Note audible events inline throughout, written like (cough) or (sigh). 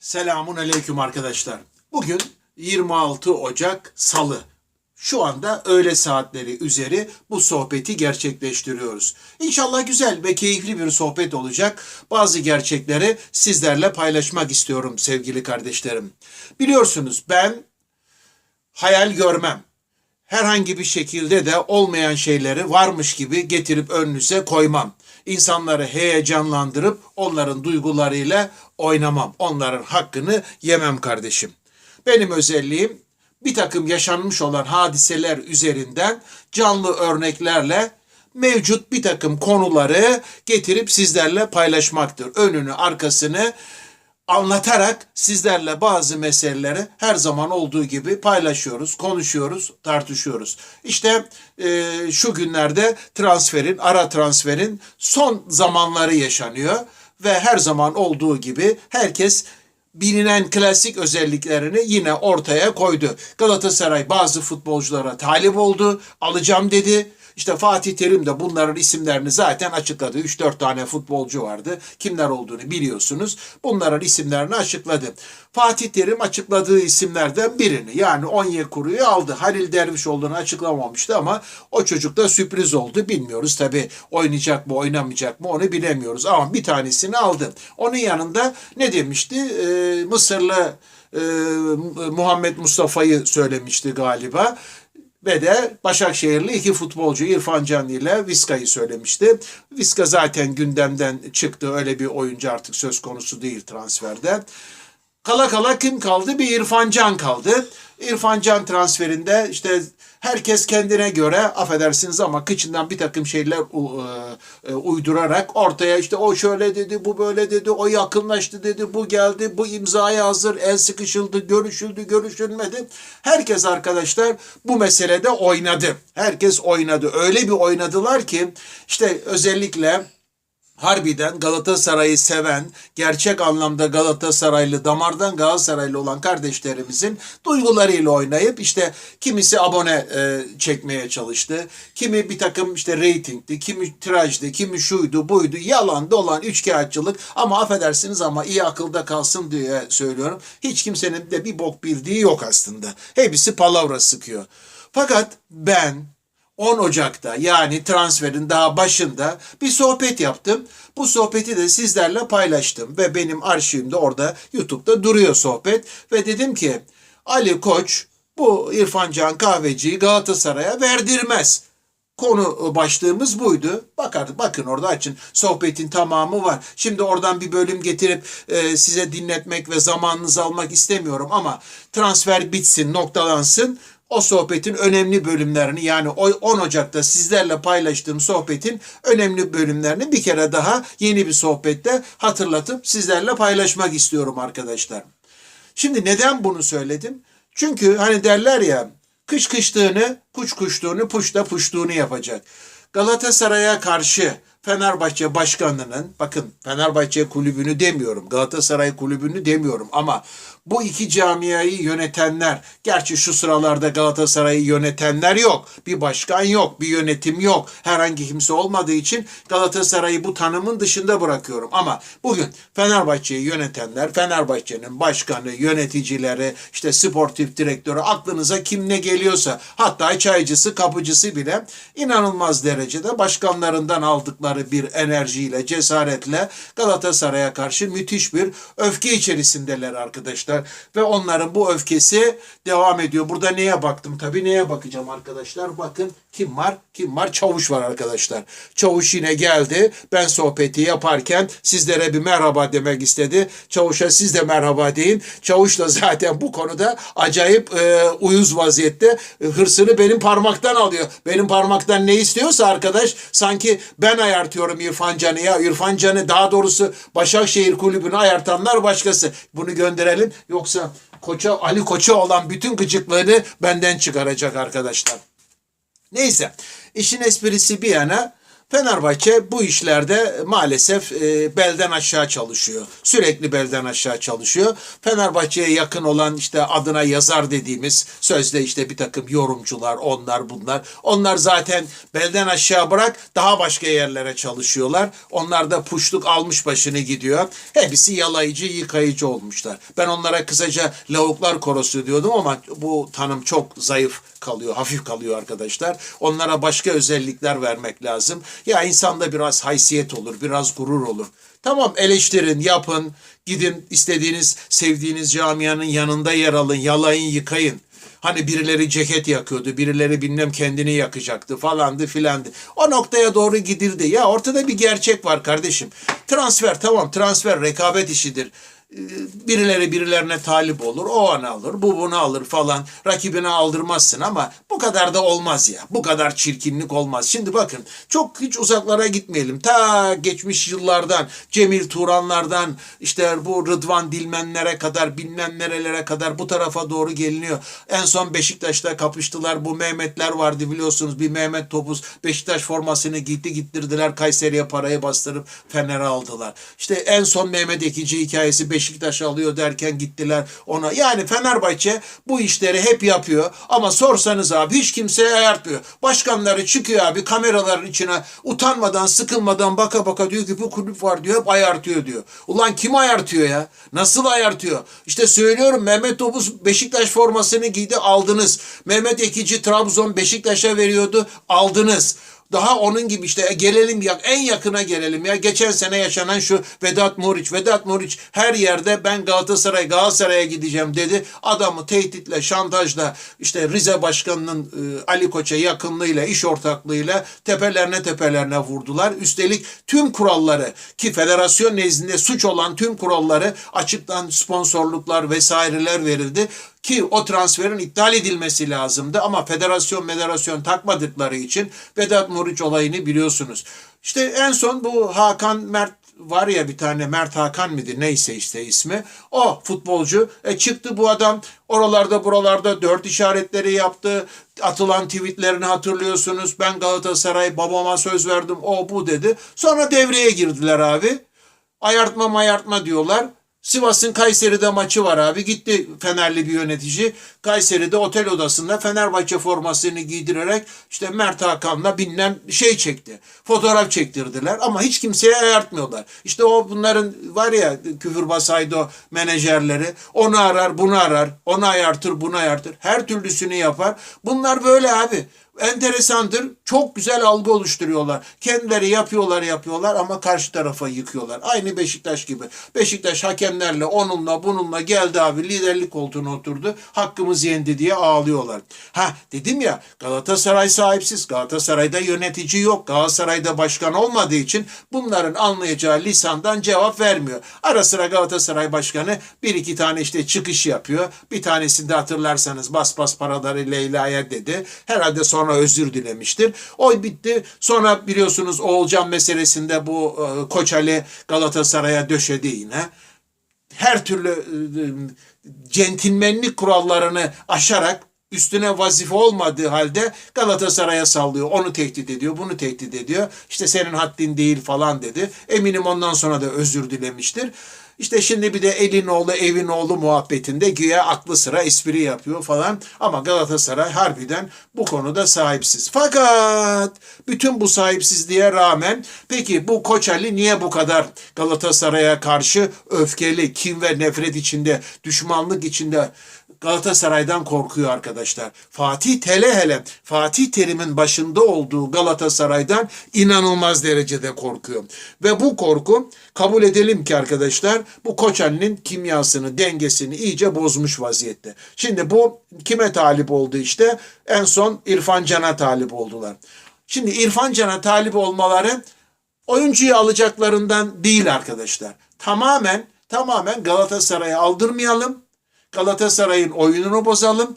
Selamun aleyküm arkadaşlar. Bugün 26 Ocak Salı. Şu anda öğle saatleri üzeri bu sohbeti gerçekleştiriyoruz. İnşallah güzel ve keyifli bir sohbet olacak. Bazı gerçekleri sizlerle paylaşmak istiyorum sevgili kardeşlerim. Biliyorsunuz ben hayal görmem. Herhangi bir şekilde de olmayan şeyleri varmış gibi getirip önünüze koymam. İnsanları heyecanlandırıp onların duygularıyla oynamam. Onların hakkını yemem kardeşim. Benim özelliğim bir takım yaşanmış olan hadiseler üzerinden canlı örneklerle mevcut bir takım konuları getirip sizlerle paylaşmaktır. Önünü arkasını anlatarak sizlerle bazı meseleleri her zaman olduğu gibi paylaşıyoruz, konuşuyoruz, tartışıyoruz. İşte e, şu günlerde transferin, ara transferin son zamanları yaşanıyor ve her zaman olduğu gibi herkes bilinen klasik özelliklerini yine ortaya koydu. Galatasaray bazı futbolculara talip oldu, alacağım dedi. İşte Fatih Terim de bunların isimlerini zaten açıkladı. 3-4 tane futbolcu vardı. Kimler olduğunu biliyorsunuz. Bunların isimlerini açıkladı. Fatih Terim açıkladığı isimlerden birini yani Onyekuru'yu aldı. Halil Derviş olduğunu açıklamamıştı ama o çocuk da sürpriz oldu. Bilmiyoruz tabi oynayacak mı oynamayacak mı onu bilemiyoruz. Ama bir tanesini aldı. Onun yanında ne demişti? Ee, Mısırlı e, Muhammed Mustafa'yı söylemişti galiba ve de Başakşehirli iki futbolcu İrfan Can ile Viska'yı söylemişti. Viska zaten gündemden çıktı. Öyle bir oyuncu artık söz konusu değil transferde. Kala kala kim kaldı? Bir İrfan Can kaldı. İrfan Can transferinde işte herkes kendine göre affedersiniz ama kıçından bir takım şeyler e, e, uydurarak ortaya işte o şöyle dedi, bu böyle dedi, o yakınlaştı dedi, bu geldi, bu imzaya hazır, el sıkışıldı, görüşüldü, görüşülmedi. Herkes arkadaşlar bu meselede oynadı. Herkes oynadı. Öyle bir oynadılar ki işte özellikle harbiden Galatasaray'ı seven, gerçek anlamda Galatasaraylı, damardan Galatasaraylı olan kardeşlerimizin duygularıyla oynayıp işte kimisi abone e, çekmeye çalıştı. Kimi bir takım işte reytingdi, kimi tirajdı, kimi şuydu, buydu. Yalan dolan üçkağıtçılık ama affedersiniz ama iyi akılda kalsın diye söylüyorum. Hiç kimsenin de bir bok bildiği yok aslında. Hepsi palavra sıkıyor. Fakat ben 10 Ocak'ta yani transferin daha başında bir sohbet yaptım. Bu sohbeti de sizlerle paylaştım ve benim arşivimde orada YouTube'da duruyor sohbet ve dedim ki Ali Koç bu İrfan Can Kahveci'yi Galatasaray'a verdirmez. Konu başlığımız buydu. Bakar, bakın orada açın. Sohbetin tamamı var. Şimdi oradan bir bölüm getirip e, size dinletmek ve zamanınızı almak istemiyorum ama transfer bitsin, noktalansın. O sohbetin önemli bölümlerini yani o 10 Ocak'ta sizlerle paylaştığım sohbetin önemli bölümlerini bir kere daha yeni bir sohbette hatırlatıp sizlerle paylaşmak istiyorum arkadaşlar. Şimdi neden bunu söyledim? Çünkü hani derler ya kış kıştığını, kuş kuştuğunu, puş da puştuğunu yapacak. Galatasaray'a karşı Fenerbahçe başkanının, bakın Fenerbahçe kulübünü demiyorum, Galatasaray kulübünü demiyorum ama bu iki camiayı yönetenler, gerçi şu sıralarda Galatasaray'ı yönetenler yok, bir başkan yok, bir yönetim yok, herhangi kimse olmadığı için Galatasaray'ı bu tanımın dışında bırakıyorum. Ama bugün Fenerbahçe'yi yönetenler, Fenerbahçe'nin başkanı, yöneticileri, işte sportif direktörü, aklınıza kim ne geliyorsa, hatta çaycısı, kapıcısı bile inanılmaz derecede başkanlarından aldıkları bir enerjiyle, cesaretle Galatasaray'a karşı müthiş bir öfke içerisindeler arkadaşlar. Ve onların bu öfkesi devam ediyor. Burada neye baktım? Tabii neye bakacağım arkadaşlar? Bakın kim var? Kim var? Çavuş var arkadaşlar. Çavuş yine geldi. Ben sohbeti yaparken sizlere bir merhaba demek istedi. Çavuş'a siz de merhaba deyin. Çavuş da zaten bu konuda acayip e, uyuz vaziyette. E, hırsını benim parmaktan alıyor. Benim parmaktan ne istiyorsa arkadaş sanki ben ayartıyorum İrfan Can'ı ya. İrfan Can'ı daha doğrusu Başakşehir Kulübü'nü ayartanlar başkası. Bunu gönderelim. Yoksa Koça, Ali Koç'a olan bütün gıcıklığını benden çıkaracak arkadaşlar. Neyse işin esprisi bir yana Fenerbahçe bu işlerde maalesef e, belden aşağı çalışıyor. Sürekli belden aşağı çalışıyor. Fenerbahçe'ye yakın olan işte adına yazar dediğimiz sözde işte bir takım yorumcular onlar bunlar. Onlar zaten belden aşağı bırak daha başka yerlere çalışıyorlar. Onlar da puşluk almış başını gidiyor. Hepsi yalayıcı yıkayıcı olmuşlar. Ben onlara kısaca lavuklar korosu diyordum ama bu tanım çok zayıf kalıyor, hafif kalıyor arkadaşlar. Onlara başka özellikler vermek lazım. Ya insanda biraz haysiyet olur, biraz gurur olur. Tamam eleştirin, yapın, gidin istediğiniz, sevdiğiniz camianın yanında yer alın, yalayın, yıkayın. Hani birileri ceket yakıyordu, birileri bilmem kendini yakacaktı falandı filandı. O noktaya doğru gidildi. Ya ortada bir gerçek var kardeşim. Transfer tamam transfer rekabet işidir. Birileri birilerine talip olur, o onu alır, bu bunu alır falan. Rakibine aldırmazsın ama bu kadar da olmaz ya. Bu kadar çirkinlik olmaz. Şimdi bakın çok hiç uzaklara gitmeyelim. Ta geçmiş yıllardan Cemil Turanlardan işte bu Rıdvan Dilmenlere kadar bilmem nerelere kadar bu tarafa doğru geliniyor. En son Beşiktaş'ta kapıştılar. Bu Mehmetler vardı biliyorsunuz. Bir Mehmet Topuz Beşiktaş formasını gitti gittirdiler. Kayseri'ye parayı bastırıp Fener'e aldılar. İşte en son Mehmet Ekici hikayesi Beşiktaş alıyor derken gittiler ona. Yani Fenerbahçe bu işleri hep yapıyor ama sorsanız abi hiç kimseye ayartmıyor. Başkanları çıkıyor abi kameraların içine utanmadan sıkılmadan baka baka diyor ki bu kulüp var diyor hep ayartıyor diyor. Ulan kim ayartıyor ya? Nasıl ayartıyor? İşte söylüyorum Mehmet Topuz Beşiktaş formasını giydi aldınız. Mehmet Ekici Trabzon Beşiktaş'a veriyordu aldınız. Daha onun gibi işte e, gelelim ya en yakına gelelim ya. Geçen sene yaşanan şu Vedat Muriç. Vedat Muriç her yerde ben Galatasaray Galatasaray'a gideceğim dedi. Adamı tehditle, şantajla işte Rize Başkanı'nın e, Ali Koç'a yakınlığıyla, iş ortaklığıyla tepelerine tepelerine vurdular. Üstelik tüm kuralları ki federasyon nezdinde suç olan tüm kuralları açıktan sponsorluklar vesaireler verildi ki o transferin iptal edilmesi lazımdı ama federasyon federasyon takmadıkları için Vedat Muriç olayını biliyorsunuz. İşte en son bu Hakan Mert var ya bir tane Mert Hakan mıydı neyse işte ismi. O futbolcu e, çıktı bu adam oralarda buralarda dört işaretleri yaptı. Atılan tweetlerini hatırlıyorsunuz. Ben Galatasaray babama söz verdim o bu dedi. Sonra devreye girdiler abi. Ayartma mayartma diyorlar. Sivas'ın Kayseri'de maçı var abi. Gitti Fenerli bir yönetici. Kayseri'de otel odasında Fenerbahçe formasını giydirerek işte Mert Hakan'la bilmem şey çekti. Fotoğraf çektirdiler ama hiç kimseye ayartmıyorlar. İşte o bunların var ya küfürbaz haydo menajerleri onu arar bunu arar. Onu ayartır bunu ayartır. Her türlüsünü yapar. Bunlar böyle abi enteresandır. Çok güzel algı oluşturuyorlar. Kendileri yapıyorlar yapıyorlar ama karşı tarafa yıkıyorlar. Aynı Beşiktaş gibi. Beşiktaş hakemlerle onunla bununla geldi abi liderlik koltuğuna oturdu. Hakkımız yendi diye ağlıyorlar. Ha dedim ya Galatasaray sahipsiz. Galatasaray'da yönetici yok. Galatasaray'da başkan olmadığı için bunların anlayacağı lisandan cevap vermiyor. Ara sıra Galatasaray başkanı bir iki tane işte çıkış yapıyor. Bir tanesinde hatırlarsanız bas bas paraları Leyla'ya dedi. Herhalde sonra özür dilemiştir. Oy bitti. Sonra biliyorsunuz Oğulcan meselesinde bu e, Koç Ali Galatasaray'a döşedi yine. Her türlü e, centilmenlik kurallarını aşarak üstüne vazife olmadığı halde Galatasaray'a sallıyor. Onu tehdit ediyor, bunu tehdit ediyor. İşte senin haddin değil falan dedi. Eminim ondan sonra da özür dilemiştir. İşte şimdi bir de elin oğlu evin oğlu muhabbetinde güya aklı sıra espri yapıyor falan. Ama Galatasaray harbiden bu konuda sahipsiz. Fakat bütün bu sahipsizliğe rağmen peki bu Koç Ali niye bu kadar Galatasaray'a karşı öfkeli, kin ve nefret içinde, düşmanlık içinde Galatasaray'dan korkuyor arkadaşlar. Fatih Tele hele Fatih Terim'in başında olduğu Galatasaray'dan inanılmaz derecede korkuyor. Ve bu korku kabul edelim ki arkadaşlar bu Koçan'ın kimyasını, dengesini iyice bozmuş vaziyette. Şimdi bu kime talip oldu işte? En son İrfan Can'a talip oldular. Şimdi İrfan Can'a talip olmaları oyuncuyu alacaklarından değil arkadaşlar. Tamamen tamamen Galatasaray'a aldırmayalım. Galatasaray'ın oyununu bozalım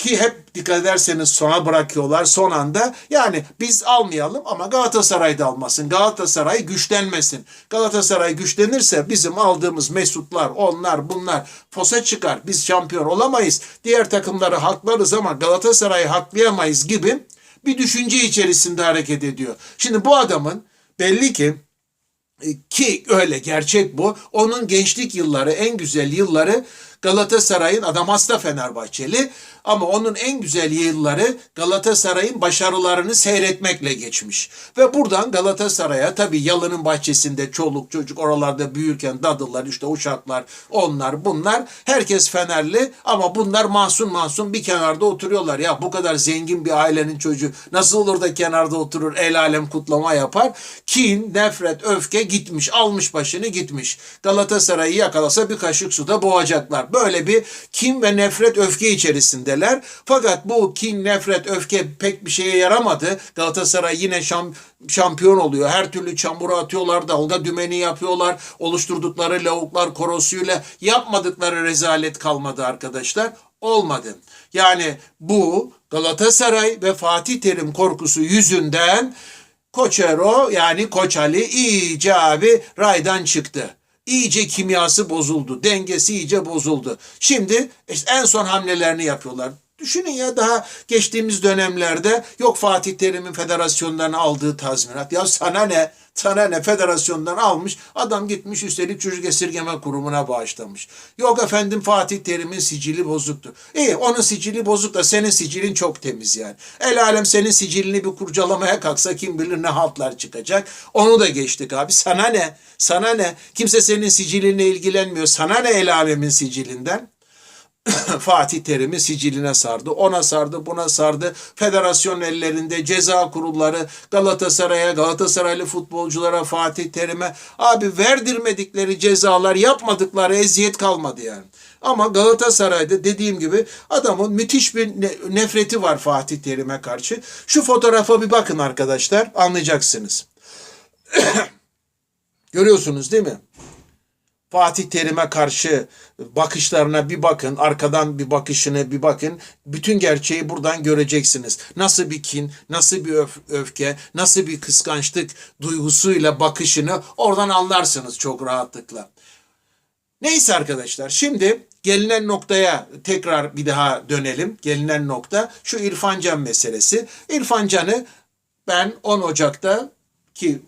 ki hep dikkat ederseniz sona bırakıyorlar son anda. Yani biz almayalım ama Galatasaray da almasın. Galatasaray güçlenmesin. Galatasaray güçlenirse bizim aldığımız Mesutlar, onlar, bunlar fosa çıkar. Biz şampiyon olamayız. Diğer takımları haklarız ama Galatasaray'ı haklayamayız gibi bir düşünce içerisinde hareket ediyor. Şimdi bu adamın belli ki e, ki öyle gerçek bu. Onun gençlik yılları, en güzel yılları Galatasaray'ın adam hasta Fenerbahçeli ama onun en güzel yılları Galatasaray'ın başarılarını seyretmekle geçmiş. Ve buradan Galatasaray'a tabii Yalı'nın bahçesinde çoluk çocuk oralarda büyürken dadılar işte uşaklar onlar bunlar herkes Fenerli ama bunlar masum masum bir kenarda oturuyorlar. Ya bu kadar zengin bir ailenin çocuğu nasıl olur da kenarda oturur el alem kutlama yapar. Kin, nefret, öfke gitmiş almış başını gitmiş. Galatasaray'ı yakalasa bir kaşık suda boğacaklar. Böyle bir kin ve nefret öfke içerisindeler. Fakat bu kin, nefret, öfke pek bir şeye yaramadı. Galatasaray yine şam, şampiyon oluyor. Her türlü çamura atıyorlar, dalga dümeni yapıyorlar. Oluşturdukları lavuklar korosuyla yapmadıkları rezalet kalmadı arkadaşlar. Olmadı. Yani bu Galatasaray ve Fatih Terim korkusu yüzünden Koçero yani Koç Ali iyice abi raydan çıktı. İyice kimyası bozuldu. Dengesi iyice bozuldu. Şimdi işte en son hamlelerini yapıyorlar. Düşünün ya daha geçtiğimiz dönemlerde yok Fatih Terim'in federasyondan aldığı tazminat. Ya sana ne? Sana ne? Federasyondan almış. Adam gitmiş üstelik çocuk esirgeme kurumuna bağışlamış. Yok efendim Fatih Terim'in sicili bozuktu. İyi onun sicili bozuk da senin sicilin çok temiz yani. El alem senin sicilini bir kurcalamaya kalksa kim bilir ne haltlar çıkacak. Onu da geçtik abi. Sana ne? Sana ne? Kimse senin sicilinle ilgilenmiyor. Sana ne el alemin sicilinden? (coughs) Fatih Terim'i siciline sardı. Ona sardı, buna sardı. Federasyon ellerinde ceza kurulları Galatasaray'a, Galatasaraylı futbolculara, Fatih Terim'e abi verdirmedikleri cezalar, yapmadıkları eziyet kalmadı yani. Ama Galatasaray'da dediğim gibi adamın müthiş bir nefreti var Fatih Terim'e karşı. Şu fotoğrafa bir bakın arkadaşlar, anlayacaksınız. (coughs) Görüyorsunuz değil mi? Fatih Terim'e karşı bakışlarına bir bakın, arkadan bir bakışını bir bakın. Bütün gerçeği buradan göreceksiniz. Nasıl bir kin, nasıl bir öf öfke, nasıl bir kıskançlık duygusuyla bakışını oradan anlarsınız çok rahatlıkla. Neyse arkadaşlar şimdi gelinen noktaya tekrar bir daha dönelim. Gelinen nokta şu İrfan Can meselesi. İrfan Can'ı ben 10 Ocak'ta ki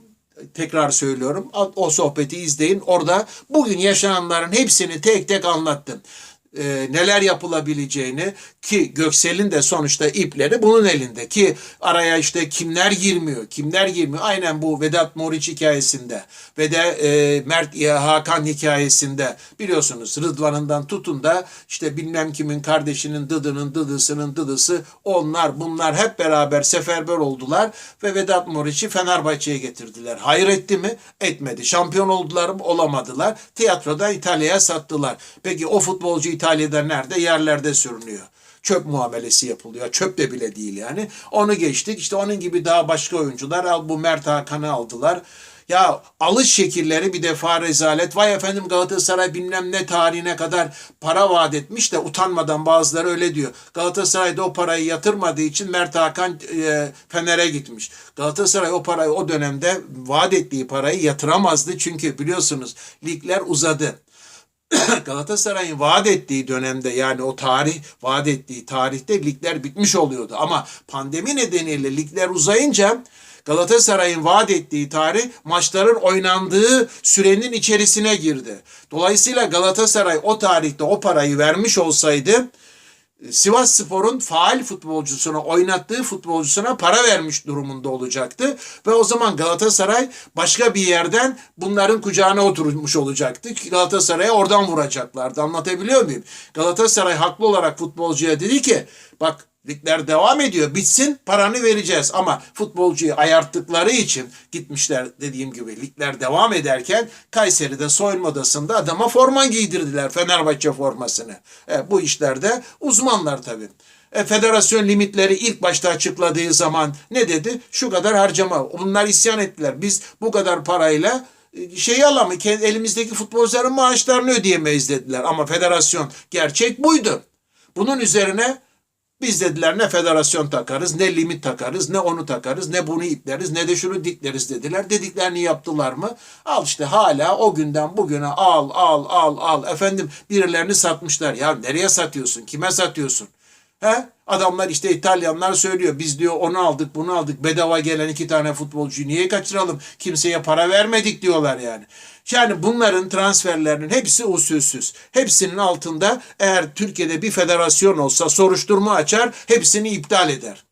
tekrar söylüyorum. O sohbeti izleyin. Orada bugün yaşananların hepsini tek tek anlattım. Ee, neler yapılabileceğini ki Göksel'in de sonuçta ipleri bunun elinde ki araya işte kimler girmiyor, kimler girmiyor. Aynen bu Vedat Moriç hikayesinde ve de e, Mert Hakan hikayesinde biliyorsunuz Rıdvan'ından tutun da işte bilmem kimin kardeşinin dıdının dıdısının dıdısı onlar bunlar hep beraber seferber oldular ve Vedat Moriç'i Fenerbahçe'ye getirdiler. Hayır etti mi? Etmedi. Şampiyon oldular mı? Olamadılar. Tiyatroda İtalya'ya sattılar. Peki o futbolcu İtalya'da nerede? Yerlerde sürünüyor çöp muamelesi yapılıyor. Çöp de bile değil yani. Onu geçtik. İşte onun gibi daha başka oyuncular al bu Mert Hakan'ı aldılar. Ya alış şekilleri bir defa rezalet. Vay efendim Galatasaray bilmem ne tarihine kadar para vaat etmiş de utanmadan bazıları öyle diyor. Galatasaray da o parayı yatırmadığı için Mert Hakan e, Fener'e gitmiş. Galatasaray o parayı o dönemde vaat ettiği parayı yatıramazdı. Çünkü biliyorsunuz ligler uzadı. (coughs) Galatasaray'ın vaat ettiği dönemde yani o tarih vaat ettiği tarihte ligler bitmiş oluyordu. Ama pandemi nedeniyle ligler uzayınca Galatasaray'ın vaat ettiği tarih maçların oynandığı sürenin içerisine girdi. Dolayısıyla Galatasaray o tarihte o parayı vermiş olsaydı Sivas Spor'un faal futbolcusuna, oynattığı futbolcusuna para vermiş durumunda olacaktı. Ve o zaman Galatasaray başka bir yerden bunların kucağına oturmuş olacaktı. Galatasaray'a oradan vuracaklardı. Anlatabiliyor muyum? Galatasaray haklı olarak futbolcuya dedi ki bak Ligler devam ediyor. Bitsin paranı vereceğiz. Ama futbolcuyu ayarttıkları için gitmişler dediğim gibi ligler devam ederken Kayseri'de soyunma odasında adama forma giydirdiler. Fenerbahçe formasını. E, bu işlerde uzmanlar tabii. E, federasyon limitleri ilk başta açıkladığı zaman ne dedi? Şu kadar harcama. Bunlar isyan ettiler. Biz bu kadar parayla e, şeyi alamayız. Elimizdeki futbolcuların maaşlarını ödeyemeyiz dediler. Ama federasyon gerçek buydu. Bunun üzerine biz dediler ne federasyon takarız, ne limit takarız, ne onu takarız, ne bunu ipleriz, ne de şunu dikleriz dediler. Dediklerini yaptılar mı? Al işte hala o günden bugüne al, al, al, al. Efendim birilerini satmışlar. Ya nereye satıyorsun? Kime satıyorsun? He? Adamlar işte İtalyanlar söylüyor. Biz diyor onu aldık bunu aldık. Bedava gelen iki tane futbolcuyu niye kaçıralım? Kimseye para vermedik diyorlar yani. Yani bunların transferlerinin hepsi usulsüz. Hepsinin altında eğer Türkiye'de bir federasyon olsa soruşturma açar hepsini iptal eder.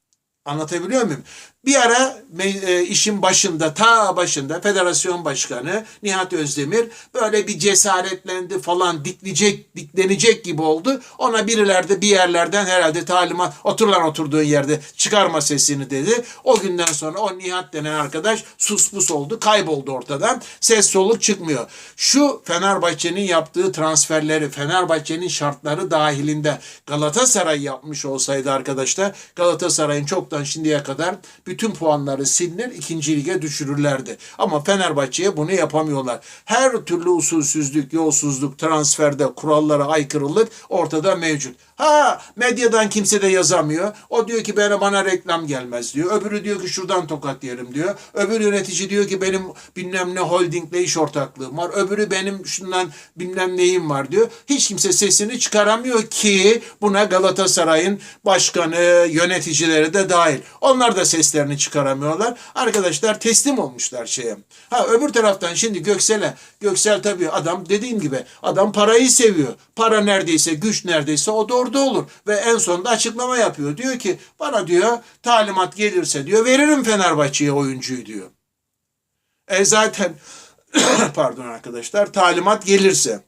Anlatabiliyor muyum? Bir ara e, işin başında, ta başında federasyon başkanı Nihat Özdemir böyle bir cesaretlendi falan diklenecek, diklenecek gibi oldu. Ona birilerde bir yerlerden herhalde talimat otur lan oturduğun yerde çıkarma sesini dedi. O günden sonra o Nihat denen arkadaş sus pus oldu, kayboldu ortadan. Ses soluk çıkmıyor. Şu Fenerbahçe'nin yaptığı transferleri, Fenerbahçe'nin şartları dahilinde Galatasaray yapmış olsaydı arkadaşlar Galatasaray'ın çoktan şimdiye kadar bütün puanları silinir, ikinci lige düşürürlerdi. Ama Fenerbahçe'ye bunu yapamıyorlar. Her türlü usulsüzlük, yolsuzluk, transferde kurallara aykırılık ortada mevcut. Ha medyadan kimse de yazamıyor. O diyor ki bana, bana reklam gelmez diyor. Öbürü diyor ki şuradan tokat yerim diyor. Öbür yönetici diyor ki benim bilmem ne holdingle iş ortaklığım var. Öbürü benim şundan bilmem neyim var diyor. Hiç kimse sesini çıkaramıyor ki buna Galatasaray'ın başkanı, yöneticileri de dahil. Onlar da seslerini çıkaramıyorlar. Arkadaşlar teslim olmuşlar şeye. Ha öbür taraftan şimdi Göksel'e, Göksel tabii adam dediğim gibi adam parayı seviyor. Para neredeyse, güç neredeyse o da orada olur. Ve en sonunda açıklama yapıyor. Diyor ki bana diyor talimat gelirse diyor veririm Fenerbahçe'ye oyuncuyu diyor. E zaten (coughs) pardon arkadaşlar talimat gelirse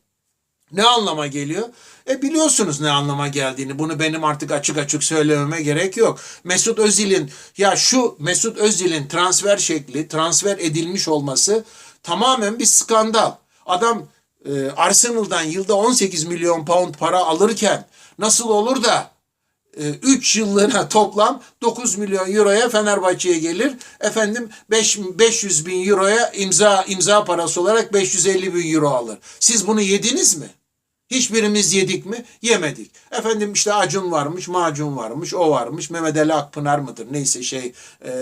ne anlama geliyor? E biliyorsunuz ne anlama geldiğini. Bunu benim artık açık açık söylememe gerek yok. Mesut Özil'in ya şu Mesut Özil'in transfer şekli, transfer edilmiş olması tamamen bir skandal. Adam e, Arsenal'dan yılda 18 milyon pound para alırken nasıl olur da 3 yıllığına toplam 9 milyon euroya Fenerbahçe'ye gelir. Efendim 5, 500 bin euroya imza imza parası olarak 550 bin euro alır. Siz bunu yediniz mi? Hiçbirimiz yedik mi? Yemedik. Efendim işte Acun varmış, Macun varmış, o varmış. Mehmet Ali Akpınar mıdır? Neyse şey e,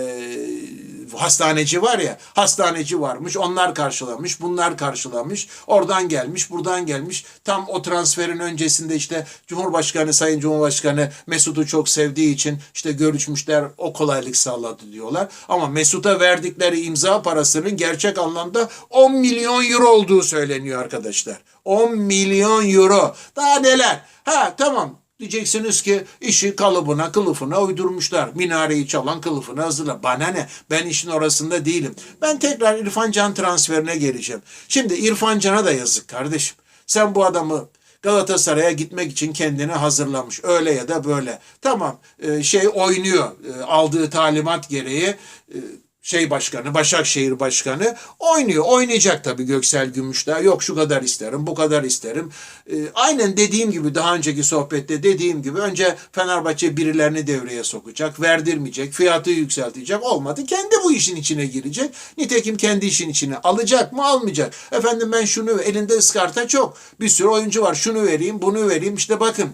hastaneci var ya, hastaneci varmış. Onlar karşılamış, bunlar karşılamış. Oradan gelmiş, buradan gelmiş. Tam o transferin öncesinde işte Cumhurbaşkanı, Sayın Cumhurbaşkanı Mesut'u çok sevdiği için işte görüşmüşler, o kolaylık sağladı diyorlar. Ama Mesut'a verdikleri imza parasının gerçek anlamda 10 milyon euro olduğu söyleniyor arkadaşlar. 10 milyon euro. Daha neler? Ha tamam Diyeceksiniz ki işi kalıbına, kılıfına uydurmuşlar. Minareyi çalan kılıfını hazırla. Bana ne? Ben işin orasında değilim. Ben tekrar İrfan Can transferine geleceğim. Şimdi İrfan Can'a da yazık kardeşim. Sen bu adamı Galatasaray'a gitmek için kendini hazırlamış. Öyle ya da böyle. Tamam e, şey oynuyor. E, aldığı talimat gereği e, şey başkanı, Başakşehir başkanı oynuyor. Oynayacak tabii Göksel Gümüşdağ. Yok şu kadar isterim, bu kadar isterim. Ee, aynen dediğim gibi daha önceki sohbette dediğim gibi önce Fenerbahçe birilerini devreye sokacak, verdirmeyecek, fiyatı yükseltecek. Olmadı. Kendi bu işin içine girecek. Nitekim kendi işin içine alacak mı, almayacak. Efendim ben şunu elinde ıskarta çok. Bir sürü oyuncu var. Şunu vereyim, bunu vereyim. İşte bakın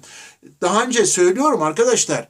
daha önce söylüyorum arkadaşlar.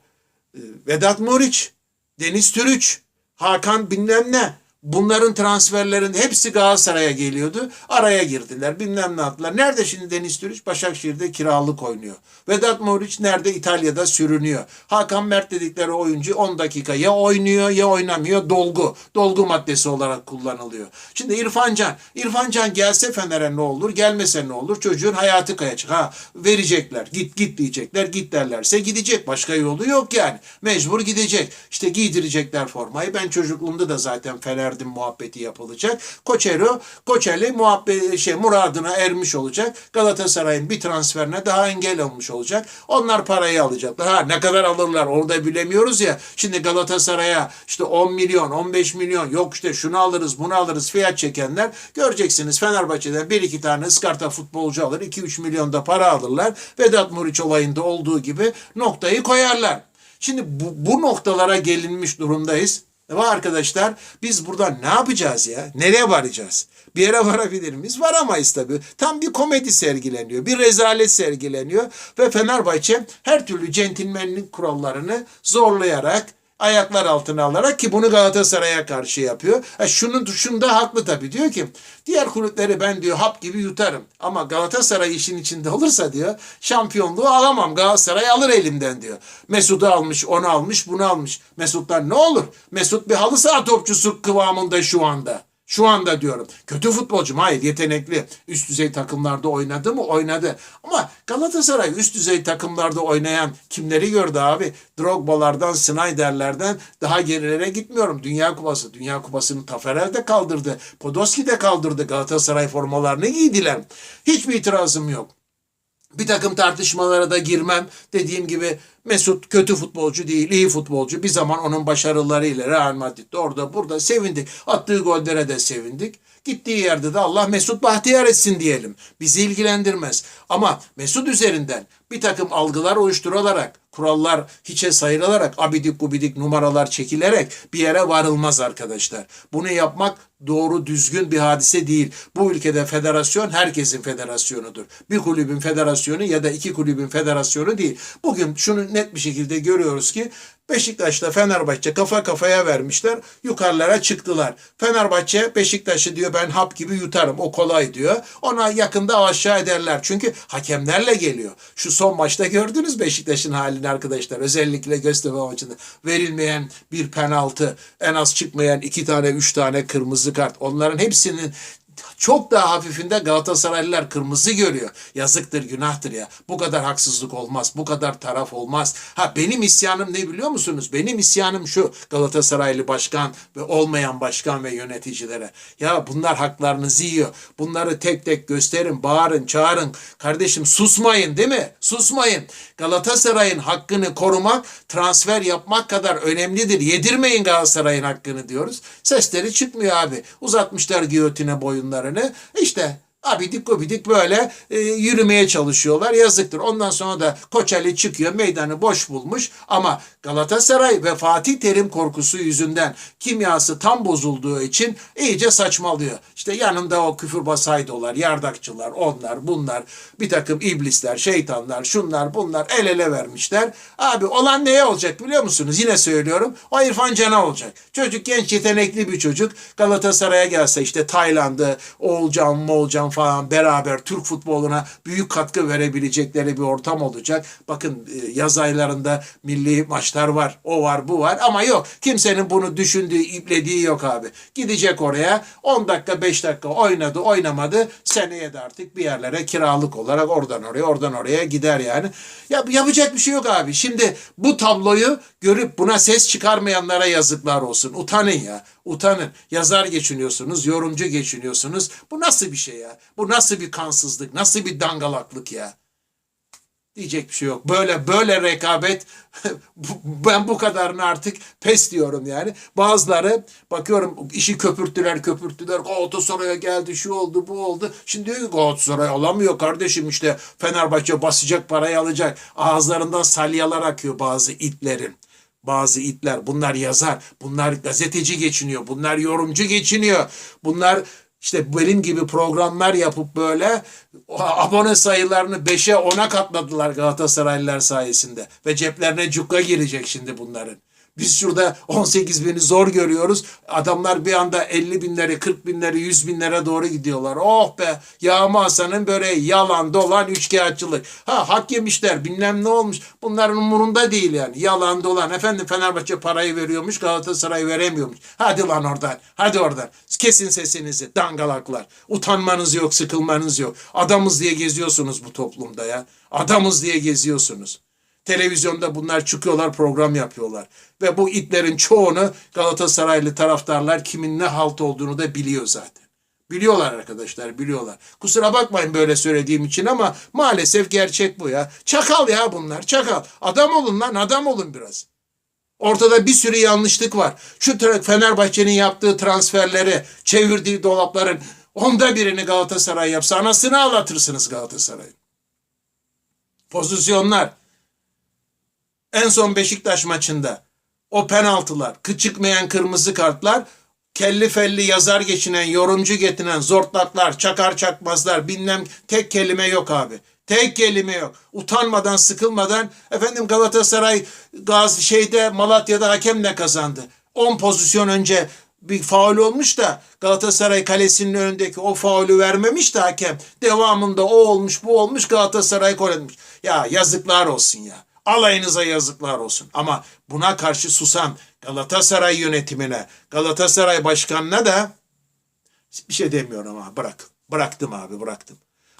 Ee, Vedat Muriç, Deniz Türüç, Hakan bilmem ne. Bunların transferlerin hepsi Galatasaray'a geliyordu. Araya girdiler. Bilmem ne yaptılar. Nerede şimdi Deniz Türüç? Başakşehir'de kiralık oynuyor. Vedat Muriç nerede? İtalya'da sürünüyor. Hakan Mert dedikleri oyuncu 10 dakika ya oynuyor ya oynamıyor. Dolgu. Dolgu maddesi olarak kullanılıyor. Şimdi İrfan Can. İrfan Can gelse Fener'e ne olur? Gelmese ne olur? Çocuğun hayatı kayacak. Ha verecekler. Git git diyecekler. Git derlerse gidecek. Başka yolu yok yani. Mecbur gidecek. İşte giydirecekler formayı. Ben çocukluğumda da zaten Fener'dim muhabbeti yapılacak. Koçero, Koçeli muhabbet şey muradına ermiş olacak. Galatasaray'ın bir transferine daha engel olmuş olacak. Onlar parayı alacaklar. Ha ne kadar alırlar onu da bilemiyoruz ya. Şimdi Galatasaray'a işte 10 milyon, 15 milyon yok işte şunu alırız, bunu alırız fiyat çekenler göreceksiniz Fenerbahçe'den bir iki tane ıskarta futbolcu alır. 2-3 milyon da para alırlar. Vedat Muriç olayında olduğu gibi noktayı koyarlar. Şimdi bu, bu noktalara gelinmiş durumdayız. Ve arkadaşlar biz burada ne yapacağız ya? Nereye varacağız? Bir yere varabilir miyiz? Varamayız tabii. Tam bir komedi sergileniyor. Bir rezalet sergileniyor. Ve Fenerbahçe her türlü centilmenlik kurallarını zorlayarak ayaklar altına alarak ki bunu Galatasaray'a karşı yapıyor. Ha şunun şunda haklı tabii diyor ki diğer kulüpleri ben diyor hap gibi yutarım ama Galatasaray işin içinde olursa diyor şampiyonluğu alamam Galatasaray alır elimden diyor. Mesut'u almış onu almış bunu almış. Mesut'tan ne olur? Mesut bir halı saha topçusu kıvamında şu anda. Şu anda diyorum. Kötü futbolcu mu? Hayır yetenekli. Üst düzey takımlarda oynadı mı? Oynadı. Ama Galatasaray üst düzey takımlarda oynayan kimleri gördü abi? Drogba'lardan, Snyder'lerden daha gerilere gitmiyorum. Dünya Kupası. Dünya Kupası'nı Taferel de kaldırdı. Podolski de kaldırdı. Galatasaray formalarını giydiler. Hiçbir itirazım yok. Bir takım tartışmalara da girmem. Dediğim gibi Mesut kötü futbolcu değil, iyi futbolcu. Bir zaman onun başarılarıyla Real Madrid'de orada burada sevindik. Attığı gollere de sevindik. Gittiği yerde de Allah Mesut bahtiyar etsin diyelim. Bizi ilgilendirmez. Ama Mesut üzerinden bir takım algılar oluşturularak, kurallar hiçe sayılarak, abidik gubidik numaralar çekilerek bir yere varılmaz arkadaşlar. Bunu yapmak doğru düzgün bir hadise değil. Bu ülkede federasyon herkesin federasyonudur. Bir kulübün federasyonu ya da iki kulübün federasyonu değil. Bugün şunu net bir şekilde görüyoruz ki Beşiktaş'la Fenerbahçe kafa kafaya vermişler. Yukarılara çıktılar. Fenerbahçe Beşiktaş'ı diyor ben hap gibi yutarım. O kolay diyor. Ona yakında aşağı ederler. Çünkü hakemlerle geliyor. Şu son maçta gördünüz Beşiktaş'ın halini arkadaşlar. Özellikle Göztepe maçında verilmeyen bir penaltı, en az çıkmayan iki tane, üç tane kırmızı kart. Onların hepsinin çok daha hafifinde Galatasaraylılar kırmızı görüyor. Yazıktır, günahtır ya. Bu kadar haksızlık olmaz. Bu kadar taraf olmaz. Ha benim isyanım ne biliyor musunuz? Benim isyanım şu Galatasaraylı başkan ve olmayan başkan ve yöneticilere. Ya bunlar haklarınızı yiyor. Bunları tek tek gösterin, bağırın, çağırın. Kardeşim susmayın değil mi? Susmayın. Galatasaray'ın hakkını korumak, transfer yapmak kadar önemlidir. Yedirmeyin Galatasaray'ın hakkını diyoruz. Sesleri çıkmıyor abi. Uzatmışlar giyotine boyunlarını. İşte abidik gubidik böyle e, yürümeye çalışıyorlar. Yazıktır. Ondan sonra da Koç Ali çıkıyor. Meydanı boş bulmuş. Ama Galatasaray ve Fatih Terim korkusu yüzünden kimyası tam bozulduğu için iyice saçmalıyor. İşte yanında o küfürbaz haydolar, yardakçılar, onlar, bunlar, bir takım iblisler, şeytanlar, şunlar, bunlar el ele vermişler. Abi olan neye olacak biliyor musunuz? Yine söylüyorum. O İrfan Can'a olacak. Çocuk genç yetenekli bir çocuk. Galatasaray'a gelse işte Tayland'ı, Oğulcan, Moğulcan falan beraber Türk futboluna büyük katkı verebilecekleri bir ortam olacak. Bakın e, yaz aylarında milli maçlar var. O var bu var ama yok. Kimsenin bunu düşündüğü, iplediği yok abi. Gidecek oraya 10 dakika 5 dakika oynadı oynamadı. Seneye de artık bir yerlere kiralık olarak oradan oraya oradan oraya gider yani. Ya, yapacak bir şey yok abi. Şimdi bu tabloyu görüp buna ses çıkarmayanlara yazıklar olsun. Utanın ya. Utanın. Yazar geçiniyorsunuz, yorumcu geçiniyorsunuz. Bu nasıl bir şey ya? Bu nasıl bir kansızlık? Nasıl bir dangalaklık ya? Diyecek bir şey yok. Böyle böyle rekabet (laughs) ben bu kadarını artık pes diyorum yani. Bazıları bakıyorum işi köpürttüler köpürttüler. Galatasaray'a geldi şu oldu bu oldu. Şimdi diyor ki Galatasaray alamıyor kardeşim işte Fenerbahçe basacak parayı alacak. Ağızlarından salyalar akıyor bazı itlerin. Bazı itler bunlar yazar. Bunlar gazeteci geçiniyor. Bunlar yorumcu geçiniyor. Bunlar işte benim gibi programlar yapıp böyle abone sayılarını 5'e 10'a katladılar Galatasaraylılar sayesinde. Ve ceplerine cukka girecek şimdi bunların. Biz şurada 18 bini zor görüyoruz. Adamlar bir anda 50 binleri, 40 binleri, 100 binlere doğru gidiyorlar. Oh be Yağma Hasan'ın böreği yalan dolan üçkağıtçılık. Ha hak yemişler bilmem ne olmuş. Bunların umurunda değil yani. Yalan dolan. Efendim Fenerbahçe parayı veriyormuş Galatasaray veremiyormuş. Hadi lan oradan. Hadi oradan. Kesin sesinizi dangalaklar. Utanmanız yok, sıkılmanız yok. Adamız diye geziyorsunuz bu toplumda ya. Adamız diye geziyorsunuz. Televizyonda bunlar çıkıyorlar program yapıyorlar. Ve bu itlerin çoğunu Galatasaraylı taraftarlar kimin ne halt olduğunu da biliyor zaten. Biliyorlar arkadaşlar biliyorlar. Kusura bakmayın böyle söylediğim için ama maalesef gerçek bu ya. Çakal ya bunlar çakal. Adam olun lan adam olun biraz. Ortada bir sürü yanlışlık var. Şu Fenerbahçe'nin yaptığı transferleri, çevirdiği dolapların onda birini Galatasaray yapsa anasını ağlatırsınız Galatasaray'ın. Pozisyonlar. En son Beşiktaş maçında o penaltılar, kı- çıkmayan kırmızı kartlar, kelli felli yazar geçinen, yorumcu getiren, zortlaklar, çakar çakmazlar, bilmem tek kelime yok abi. Tek kelime yok. Utanmadan, sıkılmadan efendim Galatasaray Gazi şeyde Malatya'da hakemle kazandı. 10 pozisyon önce bir faul olmuş da Galatasaray kalesinin önündeki o faulü vermemiş de hakem. Devamında o olmuş, bu olmuş Galatasaray gol etmiş. Ya yazıklar olsun ya. Alayınıza yazıklar olsun. Ama buna karşı susan Galatasaray yönetimine, Galatasaray başkanına da bir şey demiyorum ama bırak. Bıraktım abi bıraktım.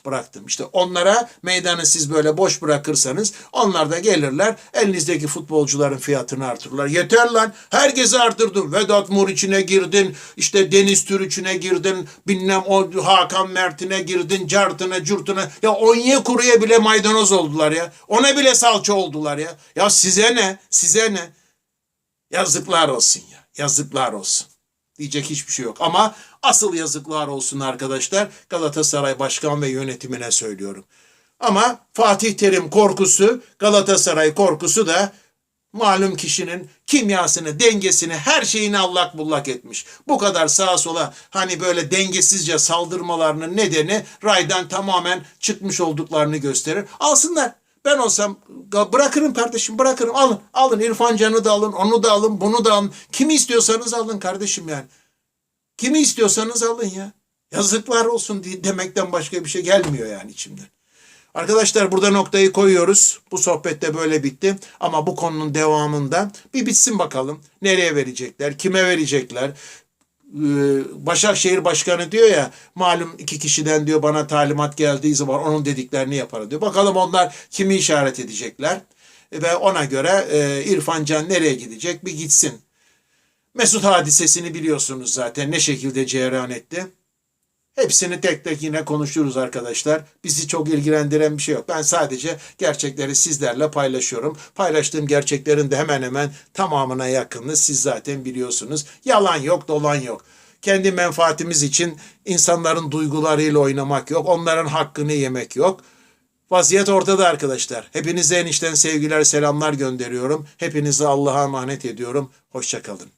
Bıraktım. İşte onlara meydanı siz böyle boş bırakırsanız onlar da gelirler elinizdeki futbolcuların fiyatını artırırlar. Yeter lan herkesi artırdın. Vedat Muriç'ine girdin. işte Deniz Türüç'üne girdin. Bilmem o Hakan Mert'ine girdin. Cartına curtuna. Ya Onyekuru'ya bile maydanoz oldular ya. Ona bile salça oldular ya. Ya size ne? Size ne? Yazıklar olsun ya. Yazıklar olsun. Diyecek hiçbir şey yok. Ama asıl yazıklar olsun arkadaşlar Galatasaray Başkan ve yönetimine söylüyorum. Ama Fatih Terim korkusu, Galatasaray korkusu da malum kişinin kimyasını, dengesini, her şeyini allak bullak etmiş. Bu kadar sağa sola hani böyle dengesizce saldırmalarının nedeni raydan tamamen çıkmış olduklarını gösterir. Alsınlar. Ben olsam bırakırım kardeşim bırakırım alın. Alın İrfan Can'ı da alın onu da alın bunu da alın. Kimi istiyorsanız alın kardeşim yani. Kimi istiyorsanız alın ya. Yazıklar olsun diye demekten başka bir şey gelmiyor yani içimden. Arkadaşlar burada noktayı koyuyoruz. Bu sohbette böyle bitti. Ama bu konunun devamında bir bitsin bakalım. Nereye verecekler? Kime verecekler? Ee, Başakşehir Başkanı diyor ya malum iki kişiden diyor bana talimat geldiği zaman onun dediklerini yaparım diyor. Bakalım onlar kimi işaret edecekler ve ona göre e, İrfan Can nereye gidecek bir gitsin. Mesut hadisesini biliyorsunuz zaten ne şekilde cereyan etti. Hepsini tek tek yine konuşuruz arkadaşlar. Bizi çok ilgilendiren bir şey yok. Ben sadece gerçekleri sizlerle paylaşıyorum. Paylaştığım gerçeklerin de hemen hemen tamamına yakınını siz zaten biliyorsunuz. Yalan yok, dolan yok. Kendi menfaatimiz için insanların duygularıyla oynamak yok. Onların hakkını yemek yok. Vaziyet ortada arkadaşlar. Hepinize enişten sevgiler, selamlar gönderiyorum. Hepinizi Allah'a emanet ediyorum. Hoşçakalın.